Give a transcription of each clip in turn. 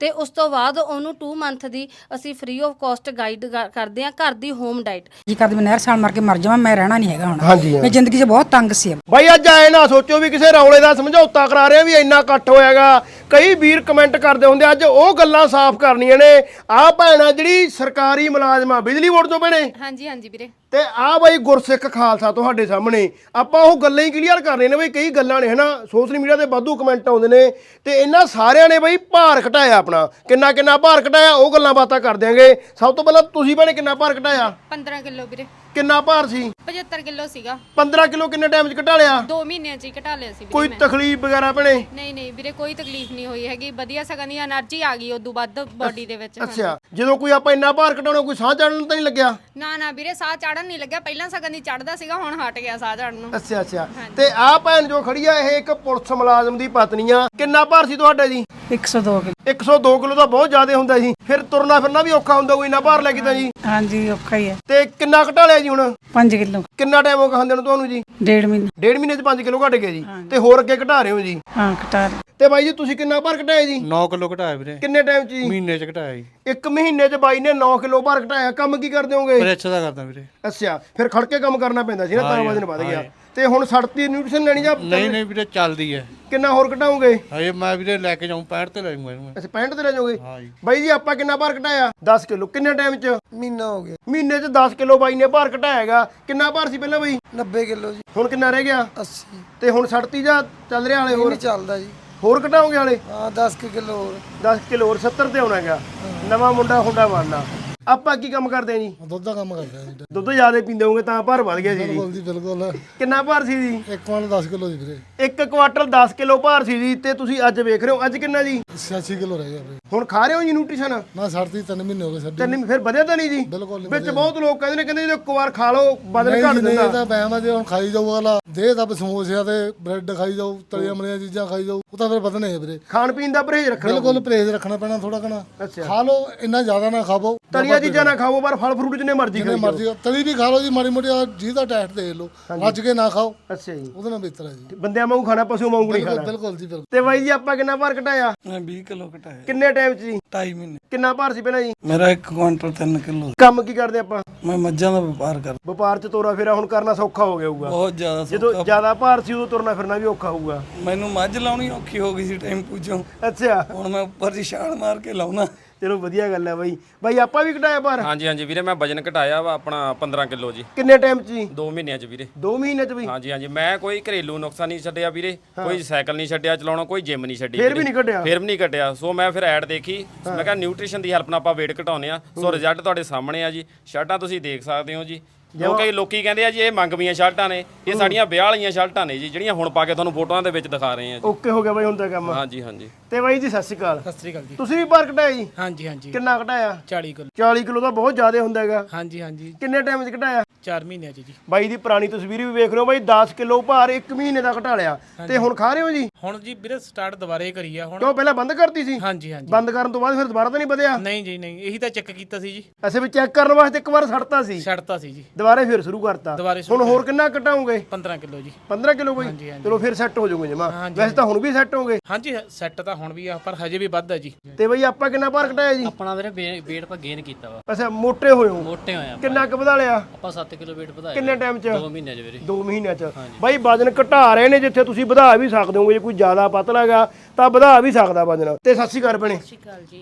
ਤੇ ਉਸ ਤੋਂ ਬਾਅਦ ਉਹਨੂੰ 2 ਮੰਥ ਦੀ ਅਸੀਂ ਫ੍ਰੀ ਆਫ ਕਾਸਟ ਗਾਈਡ ਕਰਦੇ ਹਾਂ ਘਰ ਦੀ ਹੋਮ ਡਾਈਟ ਜੀ ਕਰਦੀ ਮੈਂ ਨਹਿਰ ਛਾਲ ਮਾਰ ਕੇ ਮਰ ਜਾਵਾਂ ਮੈਂ ਰਹਿਣਾ ਨਹੀਂ ਹੈਗਾ ਹੁਣ। ਹਾਂ। ਮੈਂ ਜ਼ਿੰਦਗੀ 'ਚ ਬਹੁਤ ਤੰਗ ਸੀ। ਬਾਈ ਅੱਜ ਆਏ ਨਾ ਸੋਚੋ ਵੀ ਕਿਸੇ ਰੌਲੇ ਦਾ ਸਮਝੌਤਾ ਕਰਾ ਰਹੇ ਆ ਵੀ ਇੰਨਾ ਇਕੱਠ ਹੋਇਆਗਾ। ਕਈ ਵੀਰ ਕਮੈਂਟ ਕਰਦੇ ਹੁੰਦੇ ਅੱਜ ਉਹ ਗੱਲਾਂ ਸਾਫ਼ ਕਰਨੀਆਂ ਨੇ। ਆਹ ਭੈਣਾ ਜਿਹੜੀ ਸਰਕਾਰੀ ਮੁਲਾਜ਼ਮ ਆ ਬਿਜਲੀ ਬੋਰਡ ਤੋਂ ਭੈਣੇ ਹਾਂਜੀ ਹਾਂਜੀ ਵੀਰੇ। ਤੇ ਆ ਬਾਈ ਗੁਰਸਿੱਖ ਖਾਲਸਾ ਤੁਹਾਡੇ ਸਾਹਮਣੇ। ਆਪਾਂ ਉਹ ਗੱਲਾਂ ਹੀ ਕਲੀਅਰ ਕਰ ਰਹੇ ਨੇ ਬਈ ਕਈ ਗੱਲਾਂ ਨੇ ਹਨਾ? ਸੋਸ਼ਲ ਮੀਡੀਆ ਤੇ ਵਾਧੂ ਕਮੈਂਟ ਆਉਂਦੇ ਨੇ। ਤੇ ਇਹਨਾਂ ਸਾਰਿਆਂ ਨੇ ਬਈ ਭਾਰ ਘਟਾਇਆ ਆਪਣਾ। ਕਿੰਨਾ ਕਿੰਨਾ ਭਾਰ ਘਟਾਇਆ ਉਹ ਗੱਲਾਂ ਬਾਤਾਂ ਕਰ ਦਿਆਂਗੇ ਸਭ ਤੋਂ ਪਹਿਲਾਂ ਤੁਸੀਂ ਭੈਣੇ ਕਿੰਨਾ ਭਾਰ ਘਟਾਇਆ? 15 ਕਿਲੋ ਵੀਰੇ। ਕਿੰਨਾ ਭਾਰ ਸੀ? 75 ਕਿਲੋ ਸੀਗਾ। 15 ਕਿਲੋ ਕਿੰਨੇ ਟਾਈਮ 'ਚ ਘਟਾ ਲਿਆ? 2 ਮਹੀਨਿਆਂ ਚ ਹੀ ਘਟਾ ਲਿਆ ਸੀ ਕੋਈ ਤਕਲੀਫ ਵਗੈਰਾ ਭੈਣੇ? ਨਹੀਂ ਨਹੀਂ ਵੀਰੇ ਕੋਈ ਤਕਲੀਫ ਨਹੀਂ ਹੋਈ ਹੈਗੀ। ਵਧੀਆ ਸਗਨ ਦੀ એનર્ਜੀ ਆ ਗਈ ਉਦੋਂ ਵੱਧ ਬਾਡੀ ਦੇ ਵਿੱਚ ਅੱਛਾ ਜਦੋਂ ਕੋਈ ਆਪਾਂ ਇੰਨਾ ਭਾਰ ਘਟਾਉਣਾ ਕੋਈ ਸਾਹ ਚੜਨ ਤਾਂ ਨਹੀਂ ਲੱਗਿਆ? ਨਾ ਨਾ ਵੀਰੇ ਸਾਹ ਚੜਨ ਨਹੀਂ ਲੱਗਿਆ। ਪਹਿਲਾਂ ਸਗਨ ਦੀ ਚੜਦਾ ਸੀਗਾ ਹੁਣ ਹਟ ਗਿਆ ਸਾਹ ਚੜਨ ਨੂੰ। ਅੱਛਾ ਅੱਛਾ। ਤੇ ਆਹ ਭੈਣ ਜੋ ਖੜੀ ਆ ਇਹ ਇੱਕ ਪੁਲਿਸ ਮੁਲਾਜ਼ਮ ਦੀ ਪਤਨੀ ਆ। ਕਿੰਨਾ ਭਾਰ ਸੀ ਤੁਹਾਡਾ ਜੀ? 102 ਕਿਲੋ। 102 ਕਿਲੋ ਤਾਂ ਬਹੁਤ ਜ਼ਿਆਦਾ ਹੁੰਦਾ ਜੀ ਫਿਰ ਤੁਰਨਾ ਫਿਰਨਾ ਵੀ ਔਖਾ ਹੁੰਦਾ ਕੋਈ ਇੰਨਾ ਭਾਰ ਲੈ ਕੇ ਤਾਂ ਜੀ। ਹਾਂਜੀ ਔਖਾ ਹੀ ਹੈ। ਤੇ ਕਿੰਨਾ ਘਟਾ ਲਿਆ ਜੀ ਹੁਣ? 5 ਕਿਲੋ। ਕਿੰਨਾ ਟਾਈਮ ਹੋ ਗਿਆ ਖਾਂਦੇ ਨੂੰ ਤੁਹਾਨੂੰ ਜੀ? ਡੇਢ ਮਹੀਨਾ। ਡੇਢ ਮਹੀਨੇ 'ਚ 5 ਕਿਲੋ ਘਟ ਗਿਆ ਜੀ। ਤੇ ਹੋਰ ਅੱਗੇ ਘਟਾ ਰਹੇ ਹੋ ਜੀ? ਹਾਂ ਘਟਾ ਲਿਆ। ਤੇ ਬਾਈ ਜੀ ਤੁਸੀਂ ਕਿੰਨਾ ਭਾਰ ਘਟਾਇਆ ਜੀ? 9 ਕਿਲੋ ਘਟਾਇਆ ਵੀਰੇ। ਕਿੰਨੇ ਟਾਈਮ 'ਚ ਜੀ? ਮਹੀਨੇ ਚ ਘਟਾਇਆ ਜੀ। ਇੱਕ ਮਹੀਨੇ 'ਚ ਬਾਈ ਨੇ 9 ਕਿਲੋ ਭਾਰ ਘਟਾਇਆ। ਕੰਮ ਕੀ ਕਰਦੇ ਹੋਗੇ? ਪਰ ਅੱਛਾ ਦਾ ਕਰਦਾ ਵੀਰੇ। ਅੱਛਾ ਫਿਰ ਖੜ ਕੇ ਕੰਮ ਕਰਨਾ ਪੈਂਦਾ ਸੀ ਨਾ ਤਾਂ ਵਜਨ ਵੱਧ ਗਿਆ। ਤੇ ਹੁਣ ਸੜਤੀ ਨਿਊਟ੍ਰੀਸ਼ਨ ਲੈਣੀ ਜਾਂ ਨਹੀਂ ਨਹੀਂ ਵੀਰੇ ਚੱਲਦੀ ਹੈ। ਕਿੰਨਾ ਹੋਰ ਘਟਾਉਂਗੇ? ਹਜੇ ਮੈਂ ਵੀਰੇ ਲੈ ਕੇ ਜਾਉਂ 65 ਤੇ ਲੈ ਜਾਊਂਗਾ ਇਹਨੂੰ ਮੈਂ। ਅੱਛਾ 65 ਤੇ ਲੈ ਜਾਓਗੇ? ਹਾਂ ਜੀ। ਬਾਈ ਜੀ ਆਪਾਂ ਕਿੰਨਾ ਭਾਰ ਘਟਾਇਆ? 10 ਕਿਲੋ। ਕਿੰਨੇ ਟਾਈਮ 'ਚ? ਮਹੀਨਾ ਹੋ ਗਿਆ। ਮਹੀਨੇ 'ਚ 10 ਕਿਲੋ ਬਾਈ ਨੇ ਭਾਰ ਘਟਾਇਆ ਹੈਗਾ। ਕਿੰਨਾ ਭਾਰ ਸੀ ਪਹਿਲਾਂ ਬਾਈ? 90 ਕਿਲੋ ਜੀ। ਹੁਣ ਕਿੰਨਾ ਰਹਿ ਗਿਆ? 80 ਤੇ ਹੁਣ ਸੜਤੀ ਜਾਂ ਚੱਲ ਰਿਹਾ ਹਾਲੇ ਹੋਰ? ਨਹੀਂ ਚੱਲਦਾ ਜੀ। ਹੋਰ ਘਟਾਓਗੇ ਹਾਲੇ? ਹਾਂ 10 ਕੁ ਕਿਲੋ ਹੋਰ। 10 ਕਿਲੋ ਹੋਰ 70 ਤੇ ਆਉਣਾ ਹੈਗਾ। ਨਵਾਂ ਮੁੰਡਾ ਹੁੰਡਾ ਬਣਨਾ ਆਪਾਂ ਕੀ ਕੰਮ ਕਰਦੇ ਆ ਜੀ? ਦੁੱਧ ਦਾ ਕੰਮ ਕਰਦੇ ਆ ਜੀ। ਦੁੱਧ ਜ਼ਿਆਦਾ ਪੀਂਦੇ ਹੋਗੇ ਤਾਂ ਭਾਰ ਵੱਧ ਗਿਆ ਸੀ ਜੀ। ਬਿਲਕੁਲ ਜੀ ਬਿਲਕੁਲ। ਕਿੰਨਾ ਭਾਰ ਸੀ ਜੀ? ਇੱਕ ਕੁਆਂਟਲ 10 ਕਿਲੋ ਜੀ ਵੀਰੇ। ਇੱਕ ਕੁਆਟਰ 10 ਕਿਲੋ ਭਾਰ ਸੀ ਜੀ ਤੇ ਤੁਸੀਂ ਅੱਜ ਵੇਖ ਰਹੇ ਹੋ ਅੱਜ ਕਿੰਨਾ ਜੀ? 86 ਕਿਲੋ ਰਹਿ ਗਿਆ ਵੀਰੇ। ਹੁਣ ਖਾ ਰਹੇ ਹੋ ਜੀ ਨਿਊਟ੍ਰੀਸ਼ਨ ਨਾ ਛੱਡਤੀ 3 ਮਹੀਨੇ ਹੋ ਗਏ ਛੱਡੀ ਤੈਨੂੰ ਫਿਰ ਵਧਿਆ ਤਾਂ ਨਹੀਂ ਜੀ? ਬਿਲਕੁਲ ਨਹੀਂ ਵਿੱਚ ਬਹੁਤ ਲੋਕ ਕਹਿੰਦੇ ਨੇ ਕਹਿੰਦੇ ਜਦੋਂ ਇੱਕ ਵਾਰ ਖਾ ਲਓ ਵਜਨ ਘਟ ਜੀ, ਨਹੀਂ ਤਾਂ ਬੈਮ ਆ ਜੇ ਹੁਣ ਖਾਈ ਜਾਊ ਅਗਲਾ। ਦੇ ਤਾਂ ਸਮੋਸਿਆਂ ਤੇ ਬ੍ਰੈਡ ਖਾਈ ਜਾਊ ਤਲੀਆਂ ਮਲੀਆਂ ਚੀਜ਼ਾਂ ਖਾਈ ਜਾਊ ਉਹ ਤਾਂ ਫਿਰ ਵਧਣੇ ਆ ਵੀਰੇ। ਖਾਣ ਪੀਣ ਦਾ ਪਰਹੇਜ਼ ਰੱਖਣਾ ਬਿਲਕੁਲ ਪਰਹੇਜ਼ ਰੱਖਣਾ ਪੈਣਾ ਥੋੜਾ ਅੱਛਾ। ਖਾ ਲਓ ਇੰਨਾ ਜ਼ਿਆਦਾ ਨਾ ਖਾਵੋ। ਤਲੀਆਂ ਚੀਜ਼ਾਂ ਨਾ ਖਾਓ ਪਰ ਫਲ ਫਰੂਟ ਜਿੰਨੇ ਮਰਜ਼ੀ ਜਿੰਨੇ ਮਰਜ਼ੀ ਤਲੀ ਵੀ ਖਾ ਲਓ ਜੀ ਮਾੜੀ ਮੋਟੀ ਜੀ ਦਾ ਟੈਸਟ ਦੇ ਲਓ। ਰੱਜ ਕੇ ਨਾ ਖਾਓ। ਅੱਛਾ ਜੀ। ਉਹਦੇ ਨਾਲ ਬਿਹਤਰ ਹੈ ਜੀ। ਬੰਦਿਆਂ ਵਾਂਗੂ ਖਾਣਾ ਪਸ਼ੂ ਵਾਂਗੂ ਨਹੀਂ ਬਿਲਕੁਲ ਖਾਣਾ। ਬਿਲਕੁਲ ਜੀ ਬਿਲਕੁਲ। ਤੇ ਬਾਈ ਜੀ ਆਪਾਂ ਕਿੰਨਾ ਭਾਰ ਘਟਾਇਆ? ਮੈਂ 20 ਕਿਲੋ ਘਟਾਇਆ। ਕਿੰਨੇ ਟਾਈਮ 'ਚ ਜੀ? 2.5 ਮਹੀਨੇ। ਕਿੰਨਾ ਭਾਰ ਸੀ ਪਹਿਲਾਂ ਜੀ? ਮੇਰਾ 1 ਕੁਇੰਟਲ 3 ਕਿਲੋ। ਕੰਮ ਕੀ ਕਰਦੇ ਆਪਾਂ? ਮੈਂ ਮੱਝਾਂ ਦਾ ਵਪਾਰ ਕਰਦਾ। ਵਪਾਰ 'ਚ ਤੋਰਾ ਫੇਰਾ ਹੁਣ ਕਰਨਾ ਸੌਖਾ ਹੋ ਗਿਆ ਹੋਊਗਾ। ਬਹੁਤ ਜ਼ਿਆਦਾ ਜਦੋਂ ਸੌਖਾ ਜ਼ਿਆਦਾ ਭਾਰ ਸੀ ਉਦੋਂ ਤੁਰਨਾ ਫਿਰਨਾ ਵੀ ਔਖਾ ਹੋਊਗਾ। ਮੈਨੂੰ ਮੱਝ ਲਾਉਣੀ ਔਖੀ ਹੋ ਗਈ ਸੀ ਟੈਂਪੂ ਚੋਂ। ਅੱਛਾ। ਹੁਣ ਮੈਂ ਉੱਪਰ ਦੀ ਛਾਲ ਮਾਰ ਕੇ ਲਾਉਣਾ। ਚਲੋ ਵਧੀਆ ਗੱਲ ਹੈ ਬਾਈ। ਬਾਈ ਆਪਾਂ ਵੀ ਘਟਾਇਆ ਭਾਰ ਹਾਂਜੀ ਹਾਂਜੀ ਵੀਰੇ ਮੈਂ ਵਜਨ ਘਟਾਇਆ ਵਾ ਆਪਣਾ 15 ਕਿਲੋ ਜੀ। ਕਿੰਨੇ ਟਾਈਮ 'ਚ ਜੀ? 2 ਮਹੀਨਿਆਂ ਚ ਵੀਰੇ। 2 ਮਹੀਨੇ 'ਚ ਵੀ? ਹਾਂਜੀ ਹਾਂਜੀ ਮੈਂ ਕੋਈ ਘਰੇਲੂ ਨੁਕਸਾ ਨਹੀਂ ਛੱਡਿਆ ਵੀਰੇ। ਕੋਈ ਸਾਈਕਲ ਨਹੀਂ ਛੱਡਿਆ ਚਲਾਉਣਾ ਕੋਈ ਜਿਮ ਨਹੀਂ ਛੱਡੀ ਫੇਰ ਵੀ। ਨਹੀਂ ਘਟਿਆ? ਫੇਰ ਵੀ ਨਹੀਂ ਘਟਿਆ। ਸੋ ਮੈਂ ਫਿਰ ਐਡ ਦੇਖੀ। ਮੈਂ ਕਿਹਾ ਨਿਊਟ੍ਰੀਸ਼ਨ ਦੀ ਹੈਲਪ ਨਾਲ ਆਪਾਂ weight ਘਟਾਉਨੇ ਆ ਸੋ ਰਿਜ਼ਲਟ ਤੁਹਾਡੇ ਸਾਹਮਣੇ ਆ ਜੀ। ਸ਼ਰਟਾਂ ਤੁਸੀਂ ਦੇਖ ਸਕਦੇ ਹੋ ਜੀ। ਕਿਉਂਕਿ ਲੋਕੀ ਕਹਿੰਦੇ ਆ ਜੀ ਇਹ ਮੰਗਵੀਆਂ ਸ਼ਰਟਾਂ ਨੇ। ਇਹ ਸਾਡੀਆਂ ਵਿਆਹ ਵਾਲੀਆਂ ਸ਼ਰਟਾਂ ਨੇ ਜੀ ਜਿਹੜੀਆਂ ਹੁਣ ਪਾ ਕੇ ਤੁਹਾਨੂੰ ਫੋਟੋਆਂ ਦੇ ਵਿੱਚ ਦਿਖਾ ਰਹੇ ਆ ਜੀ। ਓਕੇ ਹੋ ਗਿਆ ਬਾਈ ਹੁਣ ਤਾਂ ਕੰਮ। ਹਾਂਜੀ ਹਾਂਜੀ। ਤੇ ਬਾਈ ਜੀ ਸਤਿ ਸ਼੍ਰੀ ਅਕਾਲ। ਸਤਿ ਸ੍ਰੀ ਅਕਾਲ ਜੀ। ਤੁਸੀਂ ਵੀ ਭਾਰ ਘਟਾਇਆ ਜੀ? ਹਾਂਜੀ ਹਾਂਜੀ। ਕਿੰਨਾ ਘਟਾਇਆ? 40 ਕਿਲੋ। 40 ਕਿਲੋ ਦਾ ਬਹੁਤ ਜ਼ਿਆਦਾ ਹੁੰਦਾ ਹੈਗਾ। ਹਾਂਜੀ ਹਾਂਜੀ। ਕਿੰਨੇ ਟਾਈਮ 'ਚ ਘਟਾਇਆ? 4 ਮਹੀਨਿਆਂ ਚ ਜੀ। ਬਾਈ ਦੀ ਪੁਰਾਣੀ ਤਸਵੀਰ ਵੀ ਵੇਖ ਰਹੇ ਹੋ ਬਾਈ 10 ਕਿਲੋ ਭਾਰ 1 ਮਹੀਨੇ ਦਾ ਘਟਾ ਲਿਆ। ਤੇ ਹੁਣ ਖਾ ਰਹੇ ਹੋ ਜੀ? ਹੁਣ ਜੀ ਵੀਰੇ ਸਟਾਰਟ ਦੁਬਾਰੇ ਕਰੀ ਆ ਹੁਣ ਕਿਉਂ ਪਹਿਲਾਂ ਬੰਦ ਕਰਤੀ ਸੀ? ਹਾਂਜੀ ਹਾਂਜੀ। ਬੰਦ ਕਰਨ ਤੋਂ ਬਾਅਦ ਫਿਰ ਦੁਬਾਰਾ ਤਾਂ ਨਹੀਂ ਵਧਿਆ? ਨਹੀਂ ਜੀ ਨਹੀਂ। ਇਹੀ ਤਾਂ ਚੈੱਕ ਕੀਤਾ ਸੀ ਜੀ। ਅਸੀਂ ਵੀ ਚੈੱਕ ਕਰਨ ਵਾਸਤੇ ਇੱਕ ਵਾਰ ਛੱਡਤਾ ਸੀ? ਛੱਡਤਾ ਸੀ ਜੀ। ਦੁਬਾਰੇ ਫਿਰ ਸ਼ੁਰੂ ਕਰਤਾ। ਦੁਬਾਰੇ ਹੁਣ ਹੋਰ ਕਿੰਨਾ ਘਟਾਉਂਗੇ 15 ਕਿਲੋ ਜੀ। 15 ਕਿਲੋ ਬਾਈ। ਚਲੋ ਫਿਰ ਸੈੱਟ ਹੋ ਜਾਓਗੇ ਜਮਾ। ਵੈਸੇ ਤਾਂ ਹੁਣ ਵੀ ਸੈੱਟ ਹੋਗੇ। ਹਾਂਜੀ ਸੈੱਟ ਤਾਂ ਹੁਣ ਵੀ ਆ ਪਰ ਹਜੇ ਵੀ ਵੱਧ ਹੈ ਜੀ। ਤੇ ਬਈ ਆਪਾਂ ਕਿੰਨਾ ਭਾਰ ਘਟਾਇਆ ਜੀ? ਆਪਣਾ ਵੀਰੇ weight ਆਪਾਂ ਗੇਨ ਕੀਤਾ ਵਾ। ਅੱਛਾ ਮੋਟੇ ਹੋਏ ਹੋ। ਮੋਟੇ ਹੋਏ ਆਪਾਂ। ਕਿੰਨਾ ਕੁ ਵਧਾ ਲਿਆ? ਆਪਾਂ 7 ਕਿਲੋ weight ਵਧਾਇਆ ਕਿੰਨੇ ਟਾਈਮ 'ਚ? 2 ਮਹੀਨੇ ਚ ਵੀਰੇ। 2 ਮਹੀਨਿਆਂ 'ਚ। ਬਾਈ ਵਜਨ ਘਟਾ ਰਹੇ ਨੇ ਜਿੱਥੇ ਤੁਸੀਂ ਵਧਾ ਵੀ ਸਕਦੇ ਹੋਗੇ ਜੇ ਕੋਈ ਜ਼ਿਆਦਾ ਪਤਲਾ ਹੈਗਾ ਤਾਂ ਵਧਾ ਵੀ ਸਕਦਾ ਵਜਨ। ਤੇ ਸਤਿ ਸ਼੍ਰੀ ਅਕਾਲ ਭੈਣੇ।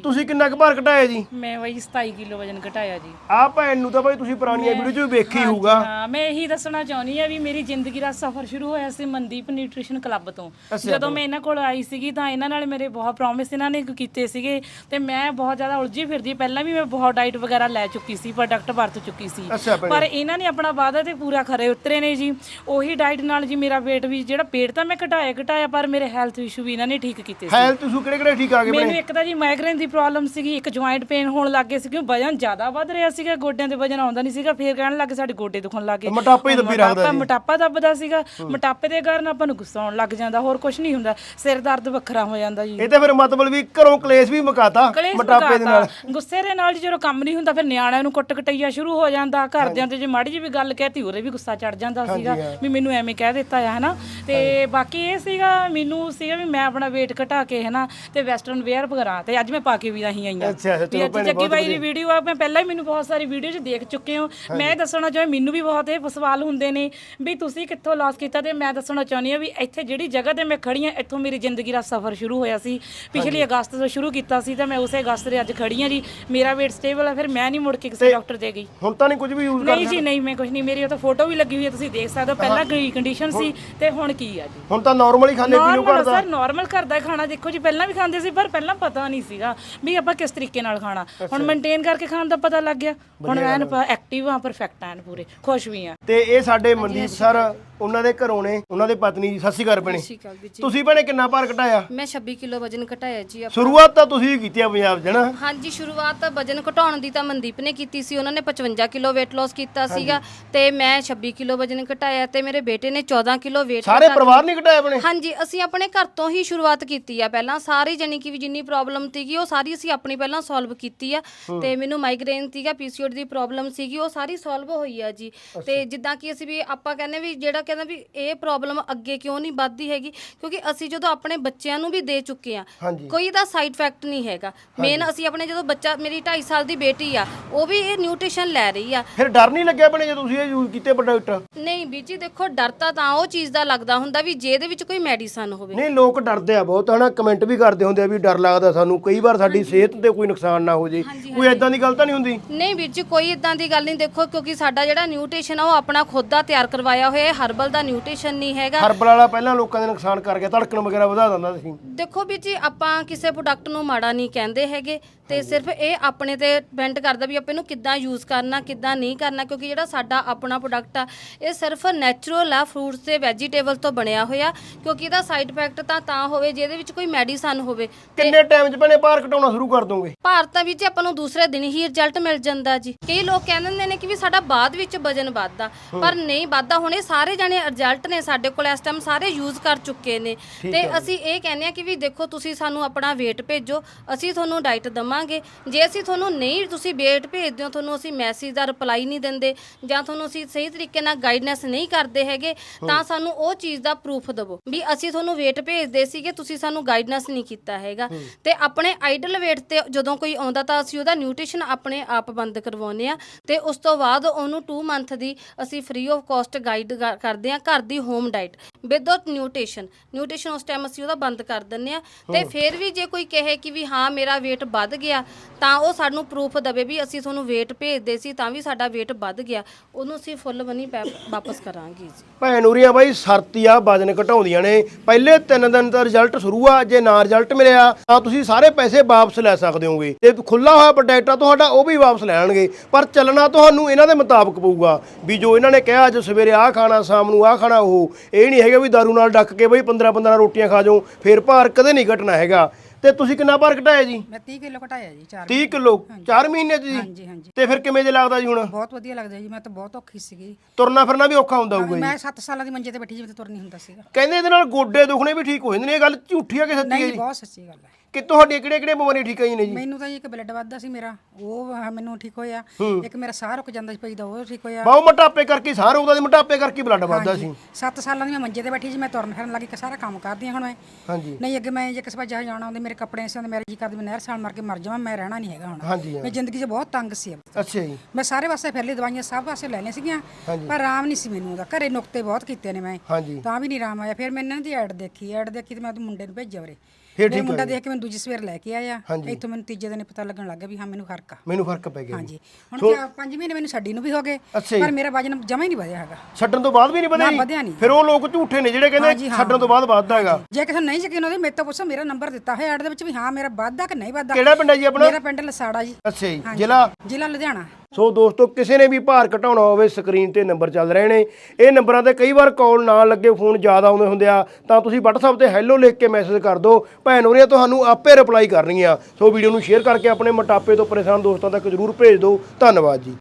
ਤੁਸੀਂ ਕਿੰਨਾ ਕੁ ਭਾਰ ਘਟਾਇਆ ਜੀ? ਮੈਂ ਬਾਈ 27 ਕਿਲੋ ਵਜਨ ਘਟਾਇਆ ਜੀ। ਆਹ ਭੈਣ ਨੂੰ ਤਾਂ ਬਾਈ ਤੁਸੀਂ ਪੁਰਾਣੀਆਂ ਵੀਡੀਓ 'ਚ ਵੀ ਵੇਖੀ ਹੋਊਗਾ। ਹਾਂ ਮੈਂ ਇਹੀ ਦੱਸਣਾ ਚਾਹੁੰਦੀ ਆ ਵੀ ਮੇਰੀ ਜ਼ਿੰਦਗੀ ਦਾ ਸਫ਼ਰ ਸ਼ੁਰੂ ਹੋਇਆ ਸੀ ਮਨਦੀਪ ਨਿਊਟ੍ਰੀਸ਼ਨ ਕਲੱਬ ਤੋਂ। ਜਦੋਂ ਮੈਂ ਇਹਨਾਂ ਕੋਲ ਆਈ ਸੀਗੀ ਤਾਂ ਇਹਨਾਂ ਨਾਲ ਮੇਰੇ ਬਹੁਤ ਪ੍ਰੋਮਿਸ ਇਹਨਾਂ ਨੇ ਕੀਤੇ ਸੀਗੇ ਤੇ ਮੈਂ ਬਹੁਤ ਜ਼ਿਆਦਾ ਉਲਝੀ ਫਿਰਦੀ ਪਹਿਲਾਂ ਵੀ ਮੈਂ ਬਹੁਤ ਡਾਈਟ ਵਗੈਰਾ ਲੈ ਚੁੱਕੀ ਸੀ ਪ੍ਰੋਡਕਟ ਵਰਤ ਚੁੱਕੀ ਸੀ। ਅੱਛਾ। ਪਰ ਇਹਨਾਂ ਨੇ ਆਪਣਾ ਵਾਅਦਾ ਤੇ ਪੂਰਾ ਖਰੇ ਉਤਰੇ ਨੇ ਜੀ। ਉਹੀ ਡਾਈਟ ਨਾਲ ਜੀ ਮੇਰਾ weight ਵੀ ਜਿਹੜਾ ਪੇਟ ਤਾਂ ਮੈਂ ਘਟਾਇਆ ਘਟਾਇਆ ਪਰ ਮੇਰੇ ਹੈਲਥ ਇਸ਼ੂ ਵੀ ਇਹਨਾਂ ਨੇ ਠੀਕ ਕੀਤੇ ਸੀ। ਹੈਲਥ ਇਸ਼ੂ ਕਿਹੜੇ ਕਿਹੜੇ ਠੀਕ ਆ ਗਏ ਮੈਨੂੰ ਇੱਕ ਤਾਂ ਜੀ ਮਾਈਗ੍ਰੇਨ ਦੀ ਪ੍ਰੋਬਲਮ ਸੀਗੀ ਇੱਕ ਜੁਆਇੰਟ ਪੇਨ ਹੋਣ ਲੱਗ ਗਏ ਸੀ ਕਿਉਂ ਵਜਨ ਜ਼ਿਆਦਾ ਵੱਧ ਰਿਹਾ ਸੀਗਾ ਗੋਡਿਆਂ ਤੇ ਵਜਨ ਆਉਂਦਾ ਨਹੀਂ ਸੀਗਾ ਫੇਰ ਕਹਿਣ ਲੱਗੇ ਸਾਡੇ ਗੋਡੇ ਦੁਖਣ ਲੱਗ ਗਏ। ਮੋਟਾਪਾ ਹੀ ਦੱਬੀ ਰੱਖਦਾ ਸੀ। ਮੋਟਾਪਾ ਦੱਬਦਾ ਸੀਗਾ ਮੋਟਾਪੇ ਦੇ ਕਾਰਨ ਆਪਾਂ ਨੂੰ ਗੁੱਸਾ ਆਉਣ ਲੱਗ ਜਾਂਦਾ ਹੋਰ ਕੁਝ ਨਹੀਂ ਹੁੰਦਾ। ਸਿਰ ਦਰਦ ਵੱਖਰਾ ਹੋ ਜਾਂਦਾ ਜੀ। ਇਹ ਤਾਂ ਫਿਰ ਮਤਲਬ ਵੀ ਘਰੋਂ ਕਲੇਸ਼ ਵੀ ਮੁਕਾਤਾ ਕਲੇਸ਼ ਮੋਟਾਪੇ ਦੇ ਨਾਲ। ਗੁੱਸੇ ਦੇ ਨਾਲ ਜੀ ਜਦੋਂ ਕੰਮ ਨਹੀਂ ਹੁੰਦਾ ਫਿਰ ਨਿਆਣਿਆਂ ਨੂੰ ਕੁੱਟ ਕਟਈਆ ਸ਼ੁਰੂ ਹੋ ਜਾਂਦਾ। ਘਰਦਿਆਂ ਤੇ ਜੇ ਮਾੜੀ ਜੀ ਵੀ ਗੱਲ ਕਹਿਤੀ ਉਹਰੇ ਵੀ ਗੁੱਸਾ ਚੜ ਜਾਂਦਾ ਸੀਗਾ ਵੀ ਮੈਨੂੰ ਐਵੇਂ ਕਹਿ ਦਿੱਤਾ ਆ ਹਨਾ? ਤੇ ਬਾਕੀ ਇਹ ਸੀਗਾ ਮੈਨੂੰ ਸੀਗਾ ਵੀ ਮੈਂ ਆਪਣਾ weight ਘਟਾ ਕੇ ਹਨਾ ਤੇ ਵੈਸਟਰਨ ਵੇਅਰ ਵਗੈਰਾ ਤੇ ਅੱਜ ਮੈਂ ਪਾ ਕੇ ਵੀ ਰਹੀ ਆਈ ਆ। ਅੱਛਾ, ਅੱਛਾ, ਚਲੋ ਭੈਣੇ, ਜੱਗੀ ਬਹੁਤ ਬਾਈ ਦੀ ਵੀਡੀਓ ਆ ਮੈਂ ਪਹਿਲਾਂ ਹੀ ਮੈਨੂੰ ਬਹੁਤ ਸਾਰੀ ਵੀਡੀਓ 'ਚ ਦੇਖ ਚੁੱਕੇ ਹਾਂ। ਮੈਂ ਇਹ ਦੱਸਣਾ ਚਾਹਾਂ ਮੈਨੂੰ ਵੀ ਬਹੁਤ ਇਹ ਸਵਾਲ ਹੁੰਦੇ ਨੇ ਵੀ ਤੁਸੀਂ ਕਿੱਥੋਂ ਲਾਸ ਕੀਤਾ ਤੇ ਮੈਂ ਦੱਸਣਾ ਚਾਹੁੰਦੀ ਹਾਂ ਵੀ ਇੱਥੇ ਜਿਹੜੀ ਜਗ੍ਹਾ ਤੇ ਮੈਂ ਖੜੀ ਹਾਂ ਇੱਥੋਂ ਮੇਰੀ ਜ਼ਿੰਦਗੀ ਦਾ ਸਫ਼ਰ ਸ਼ੁਰੂ ਹੋਇਆ ਸੀ। ਪਿਛਲੀ ਅਗਸਤ ਤੋਂ ਸ਼ੁਰੂ ਕੀਤਾ ਸੀ ਤੇ ਮੈਂ ਉਸੇ ਅਗਸਤ ਦੇ ਅੱਜ ਖੜੀ ਹਾਂ ਜੀ। ਮੇਰਾ weight ਸਟੇਬਲ ਹੈ ਫਿਰ ਮੈਂ ਨਹੀਂ ਮੁੜ ਕੇ ਕਿਸੇ ਡਾਕਟਰ ਦੇ ਗਈ। ਹੁਣ ਤਾਂ ਨਹੀਂ ਕੁਝ ਵੀ ਯੂਜ਼ ਨਹੀਂ ਜੀ ਨਹੀਂ ਮੈਂ ਕੁਝ ਨਹੀਂ। ਮੇਰੀ ਉਹ ਤਾਂ ਫੋਟੋ ਵੀ ਲੱਗੀ ਹੋਈ ਹੈ ਤੁਸੀਂ ਦੇਖ ਸਕਦੇ ਹੋ। ਪਹਿਲਾਂ ਕੀ ਕੰਡੀਸ਼ਨ ਸੀ ਤੇ ਹੁਣ ਕੀ ਆ ਜੀ? ਹੁਣ ਤਾਂ ਨਾਰਮਲ ਹੀ ਖਾਣੇ ਪੀਣੋਂ ਕਰਦਾ ਸਰ ਨਾਰਮਲ ਘਰ ਦਾ ਖਾਣਾ। ਦੇਖੋ ਜੀ ਪਹਿਲਾਂ ਵੀ ਖਾਂਦੇ ਸੀ ਪਰ ਪਹਿਲਾਂ ਪਤਾ ਨਹੀਂ ਸੀਗਾ ਵੀ ਆਪਾਂ ਕਿਸ ਤਰੀਕੇ ਨਾਲ ਖਾਣਾ। ਹੁਣ ਮੇਨਟੇਨ ਕਰਕੇ ਖਾਣ ਦਾ ਪਤਾ ਲੱਗ ਗਿਆ। ਹੁਣ ਐਨ ਐਕਟਿਵ ਆ ਪਰਫੈਕਟ ਐਨ ਪੂਰੇ। ਖੁਸ਼ ਵੀ ਆ। ਤੇ ਇਹ ਸਾਡੇ ਮਨਦੀਪ ਸਰ ਉਹਨਾਂ ਦੇ ਘਰੋਂ ਨੇ ਉਹਨਾਂ ਦੇ ਪਤਨੀ ਜੀ। ਸਤਿ ਸ਼੍ਰੀ ਅਕਾਲ ਭੈਣੇ। ਸ਼੍ਰੀ ਅਕਾਲ ਵੀਰ ਜੀ। ਤੁਸੀਂ ਭੈਣੇ ਕਿੰਨਾ ਭਾਰ ਘਟਾਇਆ? ਮੈਂ 26 ਕਿਲੋ ਵਜਨ ਘਟਾਇਆ ਜੀ ਆਪਣਾ। ਸ਼ੁਰੂਆਤ ਤਾਂ ਤੁਸੀਂ ਹੀ ਕੀਤੀ ਆ ਪੰਜਾਬ 'ਚ ਨਾ? ਹਾਂਜੀ ਸ਼ੁਰੂਆਤ ਤਾਂ ਵਜਨ ਘਟਾਉਣ ਦੀ ਤਾਂ ਮਨਦੀਪ ਨੇ ਕੀਤੀ ਸੀ। ਉਹਨਾਂ ਨੇ 55 ਕਿਲੋ weight loss ਕੀਤਾ ਸੀਗਾ ਤੇ ਮੈਂ 26 ਕਿਲੋ ਵਜਨ ਘਟਾਇਆ ਤੇ ਮੇਰੇ ਬੇਟੇ ਨੇ 14 ਕਿਲੋ weight ਸਾਰੇ ਪਰਿਵਾਰ ਨਹੀਂ ਘਟਾਇਆ ਆਪਣੇ? ਹਾਂਜੀ ਅਸੀਂ ਆਪਣੇ ਘਰ ਤੋਂ ਹੀ ਸ਼ੁਰੂਆਤ ਕੀਤੀ ਆ ਪਹਿਲਾਂ। ਸਾਰੀ ਜਾਨੀ ਕਿ ਵੀ ਜਿੰਨੀ ਪ੍ਰੋਬਲਮ ਸੀਗੀ ਉਹ ਸਾਰੀ ਅਸੀਂ ਆਪਣੀ ਪਹਿਲਾਂ ਸੋਲਵ ਕੀਤੀ ਆ। ਤੇ ਮੈਨੂੰ ਮਾਈਗ੍ਰੇਨ ਸੀਗਾ ਪੀਸੀਓਡੀ ਦੀ ਪ੍ਰੋਬਲਮ ਸੀਗੀ ਉਹ ਸਾਰੀ ਸੋਲਵ ਹੋਈ ਆ ਜੀ। ਤੇ ਜਿੱਦਾਂ ਕਿ ਅਸੀਂ ਵੀ ਆਪਾਂ ਕਹਿੰਦੇ ਵੀ ਜਿਹੜਾ ਕਹਿੰਦਾ ਵੀ ਇਹ ਪ੍ਰੋਬਲਮ ਅੱਗੇ ਕਿਉਂ ਨਹੀਂ ਵੱਧਦੀ ਹੈਗੀ? ਕਿਉਂਕਿ ਅਸੀਂ ਜਦੋਂ ਆਪਣੇ ਬੱਚਿਆਂ ਨੂੰ ਵੀ ਦੇ ਚੁੱਕੇ ਆ ਹਾਂਜੀ। ਕੋਈ ਇਹਦਾ ਸਾਈਡ ਇਫੈਕਟ ਨਹੀਂ ਹੈਗਾ। ਮੇਨ ਅਸੀਂ ਆਪਣੇ ਜਦੋਂ ਬੱਚਾ ਮੇਰੀ 2.5 ਸਾਲ ਦੀ ਬੇਟੀ ਆ ਉਹ ਵੀ ਇਹ ਨਿਊਟ੍ਰੀਸ਼ਨ ਲੈ ਰਹੀ ਆ। ਫਿਰ ਡਰ ਨਹੀਂ ਲੱਗਿਆ ਭੈਣੇ ਜਦੋਂ ਤੁਸੀਂ ਇਹ ਯੂਜ਼ ਕੀਤੇ ਪ੍ਰੋਡਕਟ ਨਹੀਂ ਵੀਰ ਜੀ ਦੇਖੋ ਡਰ ਤਾਂ ਤਾਂ ਉਹ ਚੀਜ਼ ਦਾ ਲੱਗਦਾ ਹੁੰਦਾ ਵੀ ਜੇ ਇਹਦੇ ਵਿੱਚ ਕੋਈ ਮੈਡੀਸਨ ਹੋਵੇ। ਨਹੀਂ ਲੋਕ ਡਰਦੇ ਆ ਬਹੁਤ ਹਨਾ? ਕਮੈਂਟ ਵੀ ਕਰਦੇ ਹੁੰਦੇ ਆ ਵੀ ਡਰ ਲੱਗਦਾ ਸਾਨੂੰ। ਕਈ ਵਾਰ ਸਾਡੀ ਸਿਹਤ ਤੇ ਕੋਈ ਨੁਕਸਾਨ ਨਾ ਹੋ ਜੇ। ਕੋਈ ਐਦਾਂ ਦੀ ਗੱਲ ਤਾਂ ਨਹੀਂ ਹੁੰਦੀ? ਨਹੀਂ ਵੀਰ ਜੀ ਕੋਈ ਇਦਾਂ ਦੀ ਗੱਲ ਨਹੀਂ। ਦੇਖੋ ਕਿਉਂਕਿ ਸਾਡਾ ਜਿਹੜਾ ਨਿਊਟ੍ਰੀਸ਼ਨ ਆ ਉਹ ਆਪਣਾ ਖੁਦ ਦਾ ਤਿਆਰ ਕਰਵਾਇਆ ਹੋਇਆ ਹੈ ਹਰਬਲ ਦਾ ਨਿਊਟ੍ਰੀਸ਼ਨ ਨਹੀਂ ਹੈਗਾ। ਹਰਬਲ ਵਾਲਾ ਪਹਿਲਾਂ ਲੋਕਾਂ ਦੇ ਨੁਕਸਾਨ ਕਰ ਗਿਆ ਧੜਕਣ ਵਗੈਰਾ ਵਧਾ ਦਿੰਦਾ ਸੀ। ਦੇਖੋ ਵੀਰ ਜੀ ਆਪਾਂ ਕਿਸੇ ਪ੍ਰੋਡਕਟ ਨੂੰ ਮਾੜਾ ਨਹੀਂ ਕਹਿੰਦੇ ਹੈਗੇ। ਤੇ ਸਿਰਫ ਇਹ ਆਪਣੇ ਤੇ ਡਿਪੈਂਡ ਕਰਦਾ ਵੀ ਆਪਾਂ ਇਹਨੂੰ ਕਿੱਦਾਂ ਯੂਜ਼ ਕਰਨਾ ਕਿੱਦਾਂ ਨਹੀਂ ਕਰਨਾ ਕਿਉਂਕਿ ਜਿਹੜਾ ਸਾਡਾ ਆਪਣਾ ਪ੍ਰੋਡਕਟ ਆ ਇਹ ਸਿਰਫ ਨੈਚੁਰਲ ਆ ਫਰੂਟਸ ਤੇ ਵੈਜੀਟੇਬਲ ਤੋਂ ਬਣਿਆ ਹੋਇਆ ਕਿਉਂਕਿ ਇਹਦਾ ਸਾਈਡ ਇਫੈਕਟ ਤਾਂ ਤਾਂ ਹੋਵੇ ਜਿਹਦੇ ਵਿੱਚ ਕੋਈ ਮੈਡੀਸਨ ਹੋਵੇ ਤੇ ਕਿੰਨੇ ਟਾਈਮ 'ਚ ਭੈਣੇ ਭਾਰ ਘਟਾਉਣਾ ਸ਼ੁਰੂ ਕਰ ਦੋਗੇ ਭਾਰਤਾਂ ਵਿੱਚ ਆਪਾਂ ਨੂੰ ਦੂਸਰੇ ਦਿਨ ਹੀ ਰਿਜ਼ਲਟ ਮਿਲ ਜਾਂਦਾ ਜੀ। ਕਈ ਲੋਕ ਕਹਿੰਦੇ ਹੁੰਦੇ ਨੇ ਕਿ ਵੀ ਸਾਡਾ ਬਾਅਦ ਵਿੱਚ ਵਜਨ ਵੱਧਦਾ ਪਰ ਨਹੀਂ ਵੱਧਦਾ ਹੁਣ ਇਹ ਸਾਰੇ ਜਣੇ ਰਿਜ਼ਲਟ ਨੇ ਸਾਡੇ ਕੋਲ ਇਸ ਟਾਈਮ ਸਾਰੇ ਯੂਜ਼ ਕਰ ਚੁੱਕੇ ਨੇ। ਤੇ ਅਸੀਂ ਇਹ ਕਹਿੰਦੇ ਆ ਕਿ ਵੀ ਦੇਖੋ ਤੁਸੀਂ ਸਾਨੂੰ ਆਪਣਾ weight ਭੇਜੋ ਅਸੀਂ ਤੁਹਾਨੂੰ ਡਾਈਟ ਦਵਾਂਗੇ। ਜੇ ਅਸੀਂ ਤੁਹਾਨੂੰ ਨਹੀਂ ਤੁਸੀਂ weight ਭੇਜਦੇ ਹੋ ਤੁਹਾਨੂੰ ਅਸੀਂ ਮੈਸੇਜ ਦਾ ਰਿਪਲਾਈ ਨਹੀਂ ਦਿੰਦੇ ਜਾਂ ਤੁਹਾਨੂੰ ਅਸੀਂ ਸਹੀ ਤਰੀਕੇ ਨਾਲ ਗਾਈਡਨੈਸ ਨਹੀਂ ਕਰਦੇ ਹੈਗੇ ਤਾਂ ਸਾਨੂੰ ਉਹ ਚੀਜ਼ ਦਾ ਪ੍ਰੂਫ ਦਿਵੋ ਵੀ ਅਸੀਂ ਤੁਹਾਨੂੰ weight ਭੇਜਦੇ ਸੀਗੇ ਤੁਸੀਂ ਸਾਨੂੰ ਗਾਈਡਨੈਸ ਨਹੀਂ ਕੀਤਾ ਹੈਗਾ। ਤੇ ਆਪਣੇ ਆਈਡਲ weight ਤੇ ਜਦੋਂ ਕੋਈ ਆਉਂਦਾ ਤਾਂ ਅਸੀਂ ਉਹਦਾ ਨਿਊਟ੍ਰੀਸ਼ਨ ਆਪਣੇ ਆਪ ਬੰਦ ਕਰਵਾਉਂਦੇ ਆ ਤੇ ਉਸ ਤੋਂ ਬਾਅਦ ਉਹਨੂੰ 2 ਮੰਥ ਦੀ ਅਸੀਂ ਫ੍ਰੀ ਆਫ ਕਾਸਟ ਗਾਈਡ ਕਰਦੇ ਆ ਘਰ ਦੀ home diet without nutrition nutrition ਉਸ ਟਾਈਮ ਅਸੀਂ ਉਹਦਾ ਬੰਦ ਕਰ ਦਿੰਨੇ ਆ ਤੇ ਫਿਰ ਵੀ ਜੇ ਕੋਈ ਕਹੇ ਕਿ ਵੀ ਹਾਂ ਮੇਰਾ weight ਵੱਧ ਗਿਆ ਤਾਂ ਉਹ ਸਾਨੂੰ ਪ੍ਰੂਫ ਦਵੇ ਵੀ ਅਸੀਂ ਤੁਹਾਨੂੰ weight ਭੇਜਦੇ ਸੀ ਤਾਂ ਵੀ ਸਾਡਾ weight ਵੱਧ ਗਿਆ। ਉਹਨੂੰ ਅਸੀਂ ਫੁੱਲ ਮਨੀ ਵਾਪਸ ਕਰਾਂਗੇ ਜੀ। ਭੈਣ ਉਰੀਆਂ ਬਾਈ ਸਰਤੀ ਆ ਵਜਨ ਘਟਾਉਂਦੀਆਂ ਨੇ। ਪਹਿਲੇ 3 ਦਿਨ ਦਾ ਰਿਜ਼ਲਟ ਸ਼ੁਰੂ ਆ ਜੇ ਨਾ ਰਿਜ਼ਲਟ ਮਿਲਿਆ ਤਾਂ ਤੁਸੀਂ ਸਾਰੇ ਪੈਸੇ ਵਾਪਸ ਲੈ ਸਕਦੇ ਹੋਗੇ। ਤੇ ਖੁੱਲਾ ਹੋਇਆ ਪ੍ਰੋਡਕਟ ਆ ਤੁਹਾਡਾ ਉਹ ਵੀ ਵਾਪਸ ਲੈਣਗੇ ਪਰ ਚੱਲਣਾ ਤੁਹਾਨੂੰ ਇਹਨਾਂ ਦੇ ਮੁਤਾਬਕ ਪਊਗਾ ਵੀ ਜੋ ਇਹਨਾਂ ਨੇ ਕਿਹਾ ਅੱਜ ਸਵੇਰੇ ਆਹ ਖਾਣਾ ਸ਼ਾਮ ਨੂੰ ਆਹ ਖਾਣਾ ਉਹ ਇਹ ਨਹੀਂ ਹੈਗਾ ਵੀ ਦਾਰੂ ਨਾਲ ਡੱਕ ਕੇ ਬਈ 15 15 ਰੋਟੀਆਂ ਖਾ ਜਾਓ ਫੇਰ ਭਾਰ ਕਦੇ ਨਹੀਂ ਘਟਣਾ ਹੈਗਾ। ਤੇ ਤੁਸੀਂ ਕਿੰਨਾ ਭਾਰ ਘਟਾਇਆ ਜੀ? ਮੈਂ 30 ਕਿਲੋ ਘਟਾਇਆ ਜੀ 4 30 ਕਿਲੋ? 4 ਮਹੀਨੇ ਚ ਜੀ? ਹਾਂਜੀ ਹਾਂਜੀ। ਤੇ ਫਿਰ ਕਿਵੇਂ ਜੇ ਲੱਗਦਾ ਜੀ ਹੁਣ? ਬਹੁਤ ਵਧੀਆ ਲੱਗਦਾ ਜੀ ਮੈਂ ਤਾਂ ਬਹੁਤ ਔਖੀ ਸੀਗੀ। ਤੁਰਨਾ ਫਿਰਨਾ ਵੀ ਔਖਾ ਹੁੰਦਾ ਹੋਊਗਾ ਜੀ। ਮੈਂ 7 ਸਾਲਾਂ ਦੀ ਮੰਜੇ ਤੇ ਬੈਠੀ ਜਿਵੇਂ ਤੁਰ ਨਹੀਂ ਹੁੰਦਾ ਸੀਗਾ। ਕਹਿੰਦੇ ਇਹਦੇ ਨਾਲ ਗੋਡੇ ਦੁਖਣੇ ਵੀ ਠੀਕ ਹੋ ਜਾਂਦੇ ਨੇ ਇਹ ਗੱਲ ਝੂਠੀ ਆ ਕਿ ਸੱਚੀ ਹੈ ਨਹੀਂ ਜੀ? ਬਹੁਤ ਸੱਚੀ ਗੱਲ ਹੈ। ਕਿ ਤੁਹਾਡੀਆਂ ਕਿਹੜੇ ਕਿਹੜੇ ਬਿਮਾਰੀਆਂ ਠੀਕ ਆਈਆਂ ਨੇ ਜੀ? ਮੈਨੂੰ ਤਾਂ ਜੀ ਇੱਕ ਬਲੱਡ ਵੱਧਦਾ ਸੀ ਮੇਰਾ ਉਹ ਆਹ ਮੈਨੂੰ ਠੀਕ ਹੋਇਆ। ਇੱਕ ਮੇਰਾ ਸਾਹ ਰੁਕ ਜਾਂਦਾ ਸੀ ਪਈ ਦਾ ਉਹ ਠੀਕ ਹੋਇਆ। ਬਾਹੂ ਮੋਟਾਪੇ ਕਰਕੇ ਸਾਰਾ ਉਹਦਾ ਦੇ ਮੋਟਾਪੇ ਕਰਕੇ ਬਲੱਡ ਵੱਧਦਾ ਸੀ। 7 ਸਾਲਾਂ ਦੀ ਮੈਂ ਮੰਜੇ ਤੇ ਬੈਠੀ ਜੀ ਮੈਂ ਤੁਰਨ ਫਿਰਨ ਲੱਗੀ ਕਿ ਸਾਰਾ ਕੰਮ ਕਰਦੀ ਹਾਂ ਹੁਣ ਮੈਂ। ਹਾਂਜੀ। ਨਹੀਂ ਅੱਗੇ ਮੈਂ ਜੇ ਕਿਸੇ ਪਾਸੇ ਜਾਣਾ ਹੁੰਦੇ ਮੇਰੇ ਕੱਪੜੇ ਸੀ ਮੇਰੇ ਜੀ ਕਰਦੀ ਮੈਂ ਨਹਿਰ ਸਾਲ ਮਾਰ ਕੇ ਮਰ ਜਾਵਾਂ ਮੈਂ ਰਹਿਣਾ ਨਹੀਂ ਹੈਗਾ ਹੁਣ। ਹਾਂਜੀ ਹਾਂ। ਮੈਂ ਜ਼ਿੰਦਗੀ 'ਚ ਬਹੁਤ ਤੰਗ ਸੀ ਅੱਛਾ ਜੀ। ਮੈਂ ਸਾਰੇ ਪਾਸੇ ਫਿਰ ਲਈ ਦਵਾਈਆਂ ਸਭ ਪਾਸੇ ਲੈ ਲਈਆਂ ਸੀਗੀਆਂ ਪਰ ਆਰਾਮ ਨਹੀਂ ਸੀ ਮੈਨੂੰ ਉਹਦਾ ਘਰੇ ਨੁਕਤੇ ਬਹੁਤ ਕੀਤੇ ਨੇ ਮੈਂ। ਹਾਂਜੀ। ਤਾਂ ਵੀ ਨਹੀਂ ਆਰਾਮ ਆਇਆ। ਫਿਰ ਮੈਂ ਇਹਨਾਂ ਦੀ ਐਡ ਦੇਖੀ ਐਡ ਦੇਖੀ ਤੇ ਮੈਂ ਉਹਦੇ ਮੁੰਡੇ ਨੂੰ ਭੇਜਿਆ ਉਰੇ। ਫਿਰ ਠੀਕ ਮੁੰਡਾ ਦੇਖ ਕੇ ਮੈਨੂੰ ਦੂਜੀ ਸਵੇਰ ਲੈ ਕੇ ਆਇਆ। ਇੱਥੋਂ ਮੈਨੂੰ ਤੀਜੇ ਦਿਨ ਪਤਾ ਲੱਗਣ ਲੱਗ ਵੀ ਹਾਂ ਮੈਨੂੰ ਫ਼ਰਕ ਆ ਮੈਨੂੰ ਫ਼ਰਕ ਪੈ ਗਿਆ ਹਾਂਜੀ ਹੁਣ ਕਿਆ 5 ਮਹੀਨੇ ਮੈਨੂੰ ਛੱਡੀ ਨੂੰ ਵੀ ਹੋ ਗਏ। ਪਰ ਮੇਰਾ ਵਜਨ ਜਮਾ ਹੀ ਨਹੀਂ ਵਧਿਆ ਹੈਗਾ ਛੱਡਣ ਤੋਂ ਬਾਅਦ ਵੀ ਨਹੀਂ ਵਧਿਆ ਨਾ? ਵਧਿਆ ਨਹੀਂ। ਫਿਰ ਉਹ ਲੋਕ ਝੂਠੇ ਨੇ ਜਿਹੜੇ ਕਹਿੰਦੇ। ਛੱਡਣ ਤੋਂ ਬਾਅਦ ਵੱਧਦਾ ਹੈਗਾ ਜੇ ਕਿਸੇ ਨੂੰ ਨਹੀਂ ਯਕੀਨ ਉਹਦੇ ਮੇਰੇ ਤੋਂ ਪੁੱਛੋ ਮੇਰਾ ਨੰਬਰ ਦਿੱਤਾ ਹੋਇਆ ਐਡ ਦੇ ਵਿੱਚ ਵੀ ਹਾਂ ਮੇਰਾ ਵੱਧਦਾ ਕਿ ਨਹੀਂ ਵੱਧਦਾ ਕਿਹੜਾ ਪਿੰਡ ਹੈ ਜੀ ਆਪਣਾ ਮੇਰਾ ਪਿੰਡ ਲਸਾੜਾ ਜੀ ਅੱਛਾ ਜੀ। ਜ਼ਿਲ੍ਹਾ ਜ਼ਿਲ੍ਹਾ ਲੁਧਿਆਣਾ ਸੋ ਦੋਸਤੋ, ਕਿਸੇ ਨੇ ਵੀ ਭਾਰ ਘਟਾਉਣਾ ਹੋਵੇ, ਸਕਰੀਨ ਤੇ ਨੰਬਰ ਚੱਲ ਰਹੇ ਨੇ। ਇਹ ਨੰਬਰਾਂ ਤੇ ਕਈ ਵਾਰ ਕਾਲ ਨਾ ਲੱਗੇ ਫੋਨ ਜ਼ਿਆਦਾ ਆਉਂਦੇ ਹੁੰਦੇ ਆ। ਤਾਂ ਤੁਸੀਂ WhatsApp ਤੇ ਹੈਲੋ ਲਿਖ ਕੇ ਮੈਸੇਜ ਕਰ ਦਿਓ। ਭੈਣ ਹੋਰੀਆਂ, ਤੁਹਾਨੂੰ ਆਪੇ ਰਿਪਲਾਈ ਕਰਨਗੀਆਂ ਸੋ ਵੀਡੀਓ ਨੂੰ ਸ਼ੇਅਰ ਕਰਕੇ ਆਪਣੇ ਮੋਟਾਪੇ ਤੋਂ ਪਰੇਸ਼ਾਨ ਦੋਸਤਾਂ ਤੱਕ ਜਰੂਰ ਭੇਜ ਦਿਓ। ਧੰਨਵਾਦ ਜੀ।